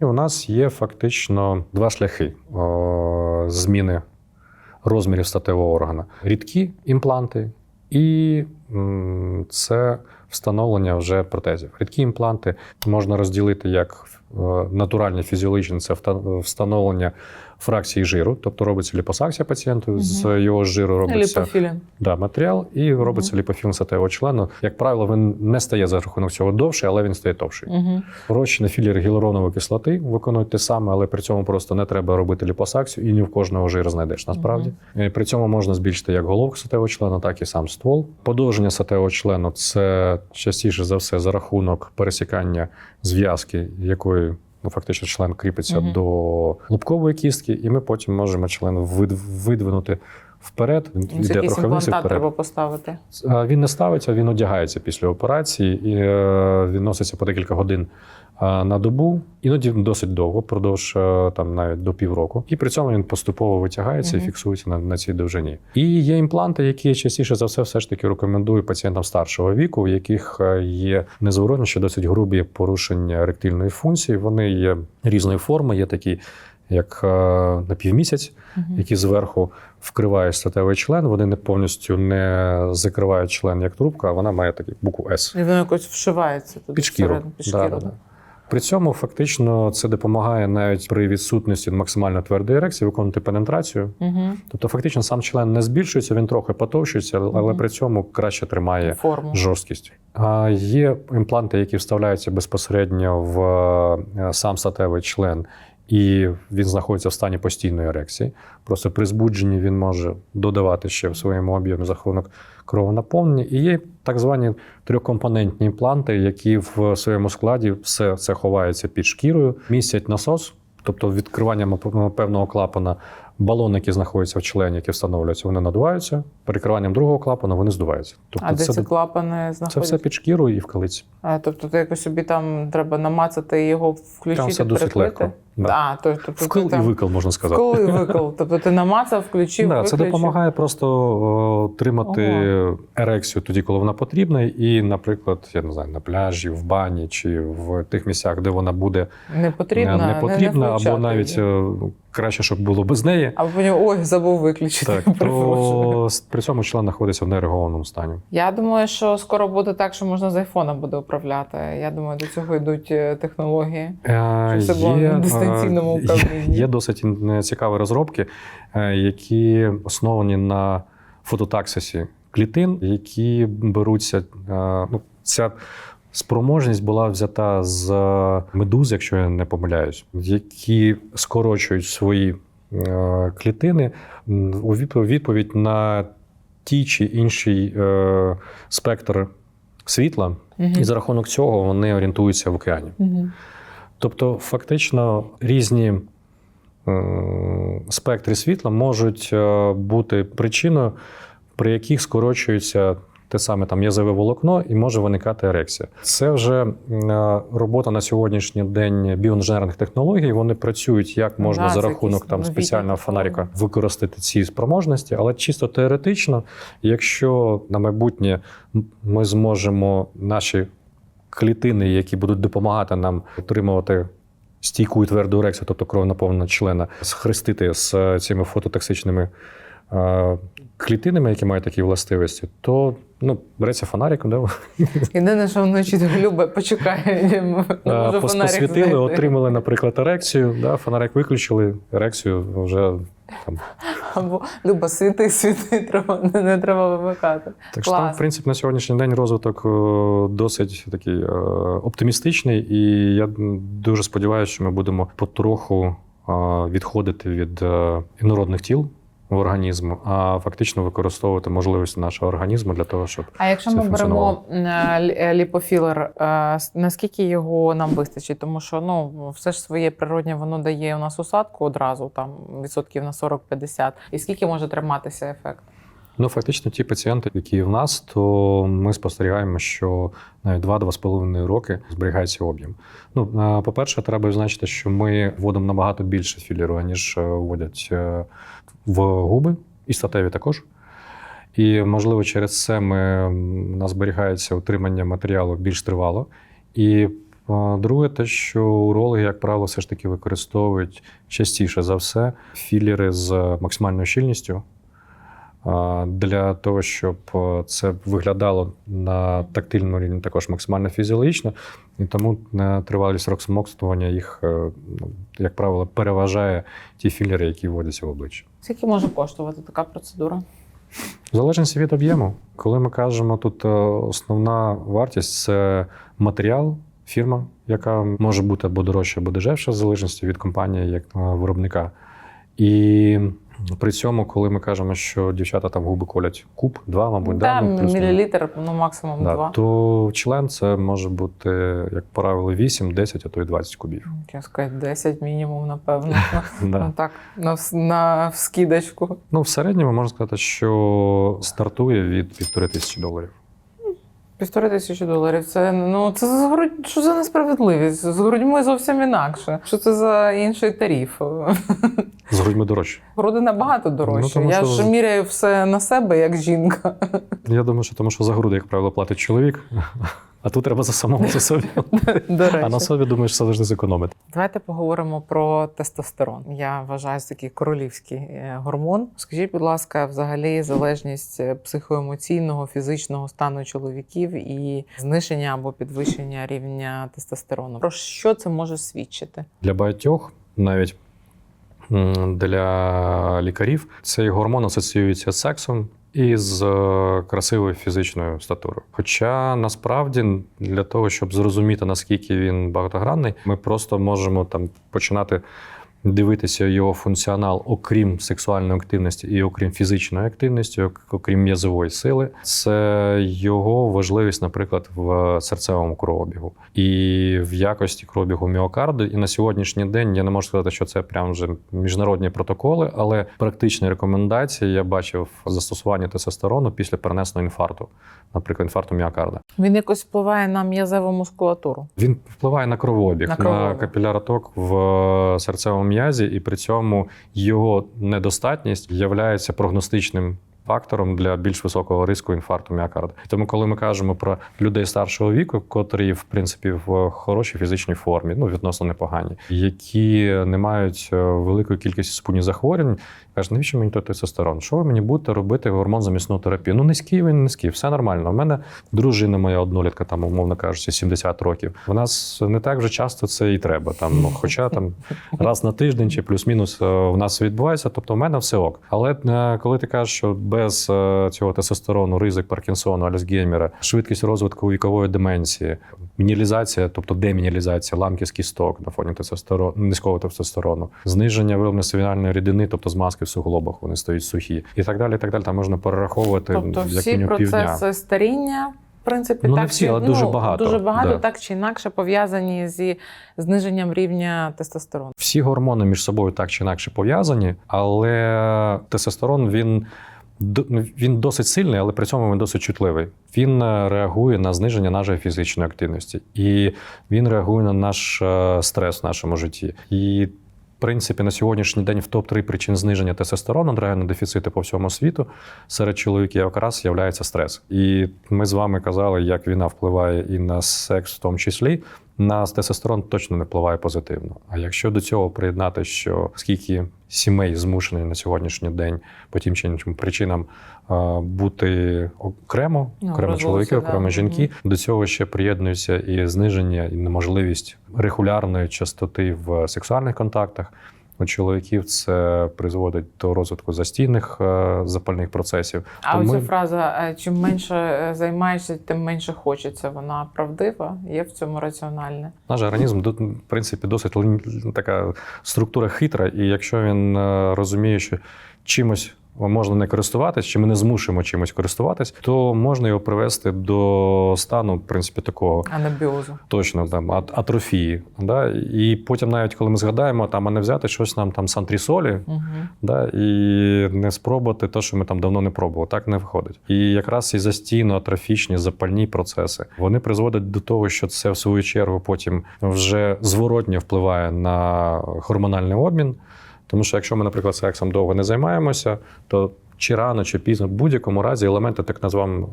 І у нас є фактично два шляхи зміни розмірів статевого органа: рідкі імпланти і це встановлення вже протезів. Рідкі імпланти можна розділити як е, натуральні фізіологічні, це встановлення фракції жиру, тобто робиться ліпосакція пацієнту, з його жиру робиться Ліпофілін. да, матеріал і робиться ліпофілін статевого члену. Як правило, він не стає за рахунок цього довше, але він стає товший. Угу. Розчини філери гіалуронової кислоти виконують те саме, але при цьому просто не треба робити ліпосакцію і ні в кожного жир знайдеш насправді. І При цьому можна збільшити як головку сатевого члена, так і сам ствол. Подовження сатевого члену це частіше за все за рахунок пересікання зв'язки, якою ну, фактично член кріпиться угу. до лобкової кістки, і ми потім можемо член вид- видвинути вперед. Він Якийсь йде трохи вниз і вперед. треба поставити. Він не ставиться, він одягається після операції і е, він носиться по декілька годин на добу, іноді досить довго, продовж е, там навіть до півроку. І при цьому він поступово витягається і фіксується на, на цій довжині. І є імпланти, які частіше за все все ж таки рекомендую пацієнтам старшого віку, у яких е, є незворотні, що досить грубі порушення еректильної функції. Вони є різної форми, є такі. Як е, на півмісяць, які зверху вкривають статевий член, вони не повністю не закривають член як трубка, а вона має таку букву С. І воно якось вшивається туди Під шкіру. під шкіру. да, да. При цьому фактично це допомагає навіть при відсутності максимально твердої ерекції виконувати пенетрацію. Угу. Тобто, фактично, сам член не збільшується, він трохи потовщується, але при цьому краще тримає Форму. жорсткість. А є імпланти, які вставляються безпосередньо в е, сам статевий член, і він знаходиться в стані постійної ерекції. Просто при збудженні він може додавати ще в своєму об'ємі за рахунок кровонаповнення. І є так звані трьохкомпонентні імпланти, які в своєму складі все це ховається під шкірою, містять насос. Тобто відкривання певного клапана балон, які знаходяться в члені, які встановлюються, вони надуваються. Перекриванням другого клапана вони здуваються. Тобто А де ці клапани це все під шкірою і в калиці. А, тобто ти якось собі там треба намацати його включити, Там все досить перекрити? легко. Да. А, то, тобто Вкл ти і викл, можна сказати. Вкл і викл. Тобто ти намацав, включив, Да, це допомагає просто о, тримати ерекцію тоді, коли вона потрібна, і, наприклад, я не знаю, на пляжі, в бані чи в тих місцях, де вона буде Не потрібно, не потрібна, не або навіть е, краще, щоб було без неї. Або потім, ой, забув виключити. Так, то при цьому член знаходиться в нерегулованому стані. Я думаю, що скоро буде так, що можна з айфона буде управляти. Я думаю, до цього йдуть е, технології. Е, Щоб це було на дистанційному е, управлінні. Є, є досить цікаві розробки, е, які основані на фототаксисі клітин, які беруться. Ну, ця спроможність була взята з медуз, якщо я не помиляюсь, які скорочують свої е, клітини у відповідь на ті чи інший е, спектр світла, Мгм. і за рахунок цього вони орієнтуються в океані. Мгм. Тобто, фактично, різні е, спектри світла можуть е, бути причиною, при яких скорочується те саме там язове волокно і може виникати ерекція. Це вже е, робота на сьогоднішній день біоінженерних технологій. Вони працюють, як можна Да, за рахунок там спеціального фонарика використати ці спроможності, але чисто теоретично, якщо на майбутнє ми зможемо наші клітини, які будуть допомагати нам отримувати стійку і тверду ерекцію, тобто кров наповнена члена, схрестити з е, цими фототоксичними е, клітинами, які мають такі властивості, то ну, береться фонарик, да? Єдине, що вночі любе, фонарик посвітили, отримали, наприклад, ерекцію, да? фонарик виключили, ерекцію вже там. Або Люба, світи, світи, треба, не, не треба вимикати. Так що там, в принципі, на сьогоднішній день розвиток е, досить такий е, оптимістичний, і я дуже сподіваюся, що ми будемо потроху е, відходити від інородних тіл в організм, а фактично використовувати можливості нашого організму для того, щоб А якщо Це ми беремо е, е, ліпофілер, е, наскільки його нам вистачить? Тому що ну все ж своє природнє воно дає у нас усадку одразу, там відсотків на 40-50. І скільки може триматися ефект? Ну, фактично, ті пацієнти, які в нас, то ми спостерігаємо, що навіть 2-2,5 роки зберігається об'єм. Ну, е, по-перше, треба відзначити, що ми вводимо набагато більше філіру, ніж е, вводять е, в губи і статеві також. І, можливо, через це ми, у нас зберігається утримання матеріалу більш тривало. І Друге, те, що урологи, як правило, все ж таки використовують частіше за все філери з максимальною щільністю для того, щоб е, це виглядало на тактильному рівні також максимально фізіологічно, і тому е, тривалість срок смокстування їх, е, ну, як правило, переважає ті філери, які вводяться в обличчя. Скільки може коштувати така процедура? В залежності від об'єму. Коли ми кажемо, тут основна вартість це матеріал, фірма, яка може бути або дорожча, або дешевша, в залежності від компанії як виробника. І при цьому, коли ми кажемо, що дівчата там губи колять куб, два, мабуть, да, ну, плюс-мінус. мілілітр, ну максимум Да, два. то член це може бути, як правило, 8, 10, а то й 20 кубів. Я сказати, 10 мінімум, напевно. Да. Ну так, на, на вскидочку. Ну, в середньому можна сказати, що стартує від півтори тисячі доларів. Півтори тисячі доларів. Це ну це за грудь... що за несправедливість? З грудьми зовсім інакше. Що це за інший тариф? З грудьми дорожче. Груди набагато Ну, тому Я що- ж міряю все на себе як жінка. Я думаю, що тому що за груди, як правило, платить чоловік, а тут треба за самому за собі. До речі. А на собі думаєш, все лише зекономити. Давайте поговоримо про тестостерон. Я вважаю, це такий королівський е, гормон. Скажіть, будь ласка, взагалі залежність е, психоемоційного, фізичного стану чоловіків і зниження або підвищення рівня тестостерону. Про що це може свідчити? Для багатьох, навіть для лікарів, цей гормон асоціюється з сексом і з е, красивою фізичною статурою. Хоча насправді для того, щоб зрозуміти наскільки він багатогранний, ми просто можемо там починати. Дивитися його функціонал, окрім сексуальної активності і окрім фізичної активності, окрім м'язової сили, це його важливість, наприклад, в серцевому кровообігу і в якості кровообігу міокарду. І на сьогоднішній день я не можу сказати, що це прям вже міжнародні протоколи, але практичні рекомендації я бачив застосування тестостерону після перенесеного інфаркту, наприклад, інфаркту міокарда. Він якось впливає на м'язеву мускулатуру. Він впливає на кровообіг, На на, капіляроток в е, серцевому м'язі, і при цьому його недостатність є прогностичним фактором для більш високого риску інфаркту міокарда. Тому, коли ми кажемо про людей старшого віку, котрі в принципі в хорошій фізичній формі, ну відносно непогані, які не мають е, великої кількості спинних захворювань, кажуть, навіщо мені той тестостерон? Що ви мені будете робити гормон замісну терапію? Ну низький він низький, все нормально. У мене дружина моя однолітка, там, умовно кажучи, 70 років. В нас не так вже часто це і треба. Там, ну, хоча там раз на тиждень чи плюс-мінус е, в нас відбувається. Тобто, в мене все ок. Але е, коли ти кажеш, що без е, цього тестостерону ризик Паркінсону, Альцгеймера, швидкість розвитку вікової деменції, мінілізація, тобто демінілізація ламків кісток на фоні тестостерону, низького тестостерону, зниження вироблення сивінальної рідини, тобто змазки в суглобах, вони стають сухі, і так далі. І так далі. Там можна перераховувати Тобто всі мінімум півдня. процеси старіння. В принципі, Ну, не так всі, чи- але дуже багато, Дуже багато да. так чи інакше пов'язані зі зниженням рівня тестостерону. Всі гормони між собою так чи інакше пов'язані, але тестостерон він. Ну, Він досить сильний, але при цьому він досить чутливий. Він е, реагує на зниження нашої фізичної активності, і він реагує на наш е, стрес в нашому житті. І в принципі, на сьогоднішній день в топ-3 причин зниження тестостерону, драгерного дефіциту по всьому світу серед чоловіків якраз є стрес. І ми з вами казали, як війна впливає і на секс, в тому числі. На тестостерон точно не впливає позитивно. А якщо до цього приєднати, що скільки сімей змушені на сьогоднішній день по тим чи іншим причинам бути окремо, Ну, окремо чоловіки, да. окремо жінки, до цього ще приєднується і зниження, і неможливість регулярної частоти в сексуальних контактах. У чоловіків це призводить до розвитку застійних е, запальних процесів. А Тому- оця фраза е, чим менше е, займаєшся, тим менше хочеться. Вона правдива, є в цьому раціональне. Наш організм до- в принципі досить така структура хитра, і якщо він розуміє, що чимось можна не користуватись, чи ми не змушуємо чимось користуватись, то можна його привести до стану, в принципі, такого Анабіозу. точно там ат- атрофії. Да? І потім, навіть коли ми згадаємо, там а не взяти щось нам там з антрісолі, Угу. да, і не спробувати те, що ми там давно не пробували. Так не виходить. І якраз ці застійно-атрофічні запальні процеси вони призводять до того, що це в свою чергу потім вже зворотньо впливає на гормональний обмін. Тому що якщо ми, наприклад, сексом довго не займаємося, то чи рано, чи пізно, в будь-якому разі елементи так називаємо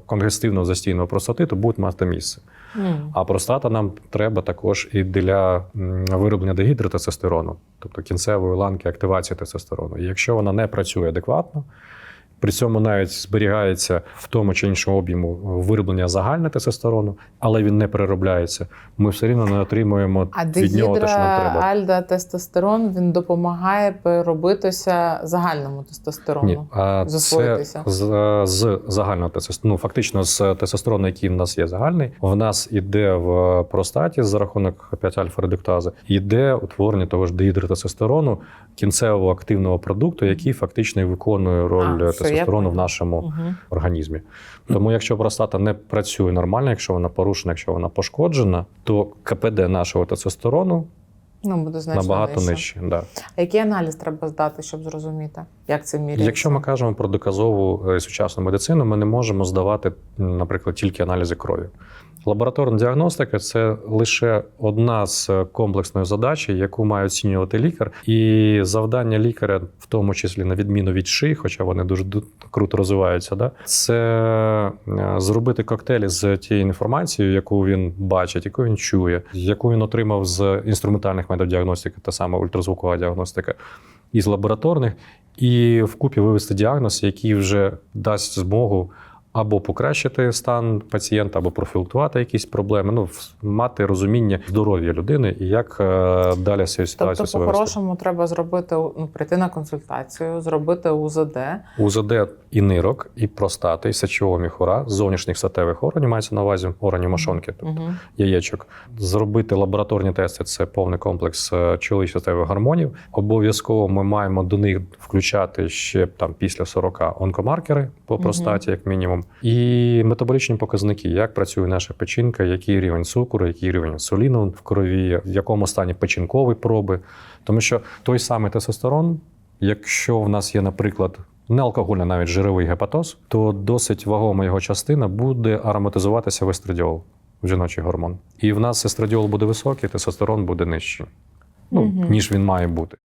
е, конгестивного застійного простатиту будуть мати місце. Mm. А простата нам треба також і для вироблення дегідротестостерону, тобто кінцевої ланки активації тестостерону. І якщо вона не працює адекватно, при цьому навіть зберігається в тому чи іншому об'єму вироблення загального тестостерону, але він не переробляється, ми все рівно не отримуємо А від нього те, що нам треба. альда тестостерон він допомагає переробитися загальному тестостерону. Ні, а це засвоїтися. з, з загального тестостерону. Ну, фактично, з тестостерону, який в нас є загальний, в нас іде в простаті за рахунок 5 альфа редуктази, іде утворення того ж дегідротестостерону, кінцевого активного продукту, який фактично виконує роль А, тестостерону в нашому Угу. організмі. Тому, якщо простата не працює нормально, якщо вона порушена, якщо вона пошкоджена, то КПД нашого тестостерону Ну, буде значно набагато нижче. нижче. Да. А який аналіз треба здати, щоб зрозуміти, як це міряється? Якщо ми кажемо про доказову е, сучасну медицину, ми не можемо здавати, наприклад, тільки аналізи крові. Лабораторна діагностика це лише одна з е, комплексної задачі, яку має оцінювати лікар. І завдання лікаря, в тому числі на відміну від ши, хоча вони дуже круто розвиваються, да, це е, зробити коктейлі з тією інформацією, яку він бачить, яку він чує, яку він отримав з інструментальних методів діагностики, та сама ультразвукова діагностика, і з лабораторних, і вкупі вивести діагноз, який вже дасть змогу або покращити стан пацієнта, або профілактувати якісь проблеми, ну мати розуміння здоров'я людини і як е, далі з цією ситуацією Тобто, себе по-хорошому, треба зробити ну, прийти на консультацію, зробити УЗД. УЗД і нирок, і простати, і сечового міхура, зовнішніх статевих органів мається на увазі органів мошонки, тобто Угу. яєчок. Зробити лабораторні тести це повний комплекс е, чоловічих статевих гормонів. Обов'язково ми маємо до них включати ще там після 40 онкомаркери по простаті, як мінімум, і метаболічні показники, як працює наша печінка, який рівень цукру, який рівень інсуліну в крові, в якому стані печінкові проби. Тому що той самий тестостерон, якщо в нас є, наприклад, неалкогольний навіть жировий гепатоз, то досить вагома його частина буде ароматизуватися в естрадіол, в жіночий гормон. І в нас естрадіол буде високий, тестостерон буде нижчий, ну, ніж він має бути.